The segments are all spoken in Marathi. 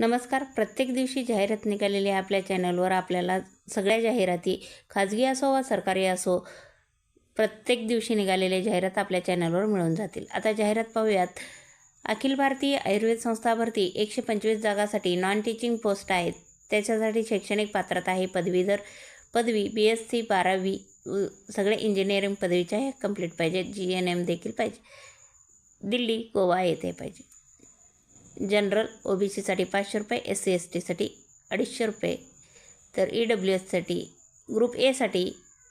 नमस्कार. प्रत्येक दिवशी जाहिरात निघालेली आपल्या चॅनलवर. आपल्याला सगळ्या जाहिराती खाजगी असो वा सरकारी असो प्रत्येक दिवशी निघालेल्या जाहिरात आपल्या चॅनलवर मिळून जातील. आता जाहिरात पाहूयात. अखिल भारतीय आयुर्वेद संस्था भरती एकशे पंचवीस जागासाठी नॉन टीचिंग पोस्ट आहेत. त्याच्यासाठी शैक्षणिक पात्रता आहे पदवीधर पदवी बी एस सी बारावी सगळे इंजिनिअरिंग पदवीच्या हे कंप्लीट पाहिजे जी एन एम देखील पाहिजे. दिल्ली गोवा येथे पाहिजे. जनरल ओ बी सीसाठी पाचशे रुपये एस सी एस टीसाठी अडीचशे रुपये. तर ई डब्ल्यू एससाठी ग्रुप एसाठी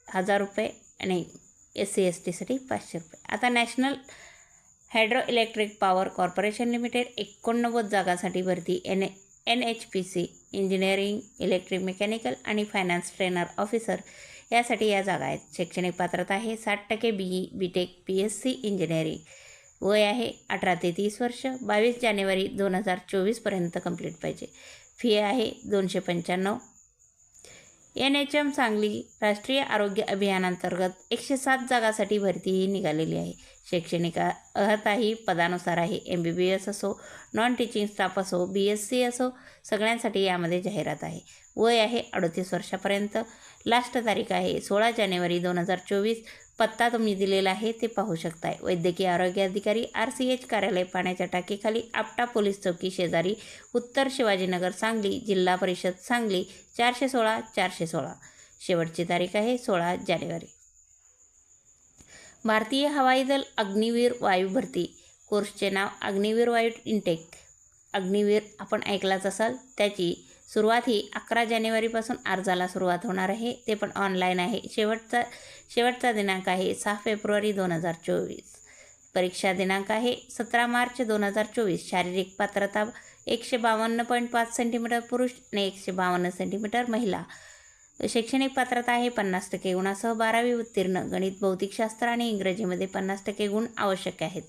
हजार रुपये आणि एस सी एस टीसाठी पाचशे रुपये. आता national hydro electric power corporation limited एकोणनव्वद जागासाठी भरती N N H P C engineering electric mechanical आणि फायनान्स ट्रेनर ऑफिसर यासाठी या जागा आहेत. शैक्षणिक पात्रता आहे साठ टक्के B E B tech P S C engineering. वय आहे अठरा ते तीस वर्ष. बावीस जानेवारी दोन हजार चोवीसपर्यंत कंप्लीट पाहिजे. फी आहे दोनशे पंच्याण्णव. एन एच एम सांगली राष्ट्रीय आरोग्य अभियानांतर्गत एकशे सात जागासाठी भरती ही निघालेली आहे. शैक्षणिक अर्हताही पदानुसार आहे. एम बी बी एस असो नॉन टीचिंग स्टाफ असो बी एस सी असो सगळ्यांसाठी यामध्ये जाहिरात आहे. वय आहे अडतीस वर्षापर्यंत. लास्ट तारीख आहे सोळा जानेवारी दोन हजार चोवीस. पत्ता तुम्ही दिलेला आहे ते पाहू शकताय. वैद्यकीय आरोग्य अधिकारी आर सी एच कार्यालय पाण्याच्या टाकीखाली आपटा पोलीस चौकी शेजारी उत्तर शिवाजीनगर सांगली जिल्हा परिषद सांगली चारशे सोळा चारशे सोळा. शेवटची तारीख आहे सोळा जानेवारी. भारतीय हवाई दल अग्निवीर वायू भरती. कोर्सचे नाव अग्निवीर वायू इंटेक अग्निवीर आपण ऐकलाच असाल त्याची सुरुवात ही अकरा जानेवारीपासून अर्जाला सुरुवात होणार आहे. ते पण ऑनलाईन आहे. शेवटचा शेवटचा दिनांक आहे सहा फेब्रुवारी दोन हजार चोवीस. परीक्षा दिनांक आहे सतरा मार्च दोन हजार चोवीस. शारीरिक पात्रता एकशे बावन्न पॉईंट पाच सेंटीमीटर पुरुष आणि एकशे बावन्न सेंटीमीटर महिला. शैक्षणिक पात्रता आहे पन्नास टक्के गुणासह बारावी उत्तीर्ण. गणित भौतिकशास्त्र आणि इंग्रजीमध्ये पन्नास टक्के गुण आवश्यक आहेत.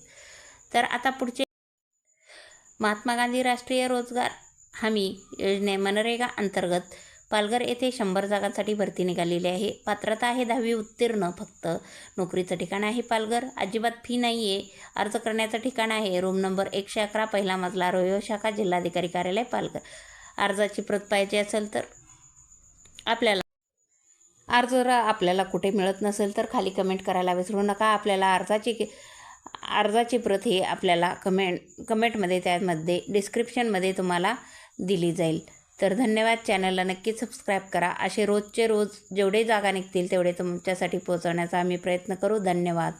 तर आता पुढचे. महात्मा गांधी राष्ट्रीय रोजगार हमी योजने मनरेगा अंतर्गत पालघर येथे शंभर जागांसाठी भरती निघालेली आहे. पात्रता आहे दहावी उत्तीर्ण फक्त. नोकरीचं ठिकाण आहे पालघर. अजिबात फी नाही आहे अर्ज करण्याचं ठिकाण आहे. रूम नंबर एकशे अकरा पहिला मजला रोयो शाखा जिल्हाधिकारी कार्यालय पालघर. अर्जाची प्रत पाहिजे असेल तर आपल्याला अर्ज जर आपल्याला कुठे मिळत नसेल तर खाली कमेंट करायला विसरू नका. आपल्याला अर्जाची अर्जाची प्रत ही आपल्याला कमेंट कमेंटमध्ये त्यामध्ये डिस्क्रिप्शनमध्ये तुम्हाला दिली जाईल. तर धन्यवाद चॅनलला. नक्की सबस्क्राईब करा. असे रोजचे रोज जेवढे जागा निघतील तेवढे तुमच्यासाठी पोहोचवण्याचा आम्ही प्रयत्न करू. धन्यवाद.